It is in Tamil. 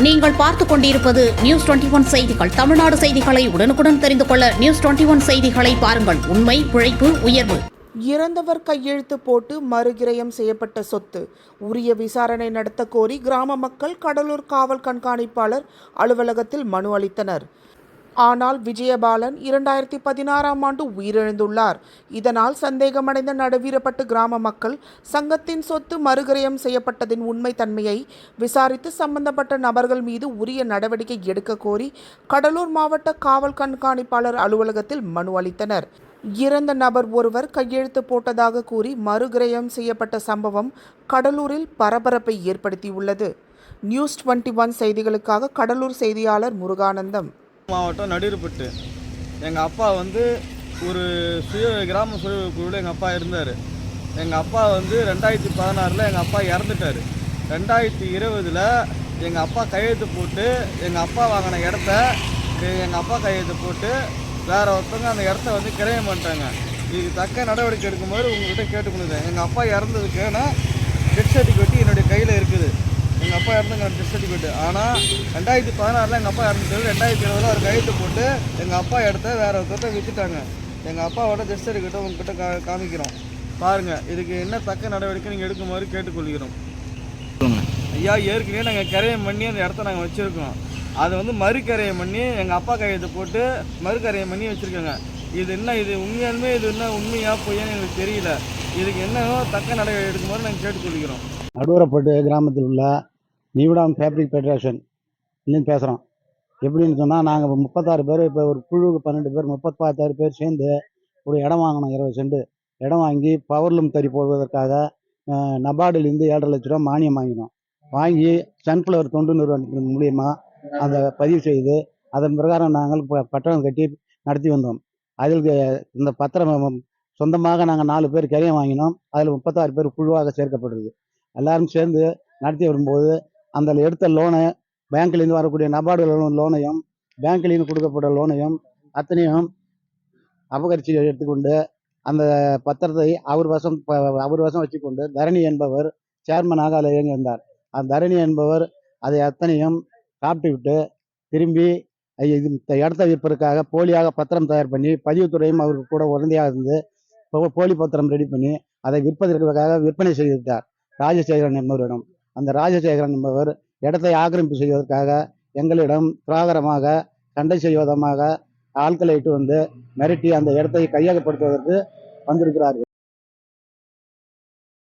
நீங்கள் பார்த்துக் கொண்டிருப்பது நியூஸ் டுவெண்டி ஒன் செய்திகள். தமிழ்நாடு செய்திகளை உடனுக்குடன் தெரிந்து கொள்ள நியூஸ் டுவெண்டி ஒன் செய்திகளை பாருங்கள். உண்மை உழைப்பு உயர்வு. இறந்தவர் கையெழுத்து போட்டு மறுகிரயம் செய்யப்பட்ட சொத்து. உரிய விசாரணை நடத்த கோரி கிராம மக்கள் கடலூர் காவல் கண்காணிப்பாளர் அலுவலகத்தில் மனு அளித்தனர். ஆனால் விஜயபாலன் இரண்டாயிரத்தி பதினாறாம் ஆண்டு உயிரிழந்துள்ளார். இதனால் சந்தேகமடைந்த நடுவீரப்பட்டு கிராம மக்கள் சங்கத்தின் சொத்து மறுகிரயம் செய்யப்பட்டதின் உண்மை தன்மையை விசாரித்து சம்பந்தப்பட்ட நபர்கள் மீது உரிய நடவடிக்கை எடுக்க கோரி கடலூர் மாவட்ட காவல் கண்காணிப்பாளர் அலுவலகத்தில் மனு அளித்தனர். இறந்த நபர் ஒருவர் கையெழுத்து போட்டதாக கூறி மறுகிரயம் செய்யப்பட்ட சம்பவம் கடலூரில் பரபரப்பை ஏற்படுத்தியுள்ளது. நியூஸ் டுவெண்ட்டி ஒன் செய்திகளுக்காக கடலூர் செய்தியாளர் முருகானந்தம். மாவட்டம் நடுவுப்பட்டு எங்கள் அப்பா வந்து ஒரு சுய கிராம சுய குழுவில் எங்கள் அப்பா இருந்தார். எங்கள் அப்பா வந்து ரெண்டாயிரத்தி பதினாறில் எங்கள் அப்பா இறந்துட்டார். ரெண்டாயிரத்தி இருபதில் எங்கள் அப்பா கையெழுத்து போட்டு எங்கள் அப்பா வாங்கின இடத்த எங்கள் அப்பா கையெழுத்து போட்டு வேறு ஒருத்தவங்க அந்த இடத்த வந்து கிரயம் பண்ணிட்டாங்க. இதுக்கு தக்க நடவடிக்கை எடுக்கும்போது உங்கள்கிட்ட கேட்டுக்கொள்ளுறேன் எங்கள் அப்பா இறந்ததுக்குன்னா டெத் சர்டிஃபிகேட் என்னுடைய கையில் இருக்குது. இறந்துங்க டெஸ்ட் சர்டிஃபிகேட் ஆனால் ரெண்டாயிரத்தி பதினாறில் எங்கள் அப்பா இறந்துட்டு ரெண்டாயிரத்தி இருபதில் அவர் கையெழுத்து போட்டு எங்கள் அப்பா இடத்த வேற ஒருத்தர்கிட்ட விற்றுட்டாங்க எங்கள் அப்பாவோட டெஸ்ட் சர்டிஃபிகேட்டை உங்ககிட்ட கா காமிக்கிறோம். பாருங்கள் இதுக்கு என்ன தக்க நடவடிக்கை நீங்கள் எடுக்குமாறு கேட்டுக்கொள்கிறோம். ஐயா ஏற்கனவே நாங்கள் கரையம் பண்ணி அந்த இடத்த நாங்கள் வச்சுருக்கோம். அதை வந்து மறுக்கரையம் பண்ணி எங்கள் அப்பா கையெழுத்து போட்டு மறுக்கரையம் பண்ணி வச்சுருக்கோங்க. இது என்ன இது? உண்மையாலுமே இது என்ன உண்மையா பொய்யான்னு எங்களுக்கு தெரியல. இதுக்கு என்னவோ தக்க நடவடிக்கை எடுக்குமாறு நாங்கள் கேட்டுக்கொள்கிறோம். நடுவரப்பட்டு கிராமத்தில் உள்ள நியூடாம் ஃபேப்ரிக் ஃபெடரேஷன் இன்னும் பேசுகிறோம் எப்படின்னு சொன்னால் நாங்கள் முப்பத்தாறு பேர் இப்போ ஒரு குழுவுக்கு பன்னெண்டு பேர் முப்பத்தாறு பேர் சேர்ந்து ஒரு இடம் வாங்கினோம் இருபது செண்டு. இடம் வாங்கி பவர்லூம் தறி போடுவதற்காக நபார்டுலேருந்து நபார்டிலேருந்து ஏழரை லட்ச ரூபா மானியம் வாங்கினோம். வாங்கி சன்ஃப்ளவர் தொண்டு நிறுவனத்தின் மூலியமாக அதை பதிவு செய்து அதன் பிரகாரம் நாங்கள் ப- பட்டணம் கட்டி நடத்தி வந்தோம். அதில் இந்த பத்திரம் சொந்தமாக நாங்கள் நாலு பேர் கரையை வாங்கினோம். அதில் முப்பத்தாறு பேர் குழுவாக சேர்க்கப்படுது எல்லாரும் சேர்ந்து நடத்தி வரும்போது அந்த எடுத்த லோனை பேங்க்லேருந்து வரக்கூடிய நபார்டு லோன் லோனையும் பேங்க்லேருந்து கொடுக்கப்பட்ட லோனையும் அத்தனையும் அபகரிச்சு எடுத்துக்கொண்டு அந்த பத்திரத்தை அவர் வசம் அவர் வசம் வச்சுக்கொண்டு தரணி என்பவர் சேர்மனாக அதில் இயங்கி வந்தார் அந்த தரணி என்பவர் அதை அத்தனையும் சாப்பிட்டு விட்டு திரும்பி இது இந்த இடத்த விற்பதற்காக போலியாக பத்திரம் தயார் பண்ணி பதிவுத்துறையும் அவருக்கு கூட உடந்தையாக இருந்து போலி பத்திரம் ரெடி பண்ணி அதை விற்பதற்காக விற்பனை செய்துவிட்டார். ராஜசேகரன் என்பவரிடம். அந்த ராஜசேகரன் என்பவர் இடத்தை ஆக்கிரமிப்பு செய்வதற்காக எங்களிடம் துராகரமாக சண்டை செய்வதமாக ஆட்களை இட்டு வந்து மிரட்டி அந்த இடத்தை கையகப்படுத்துவதற்கு வந்திருக்கிறார்கள்.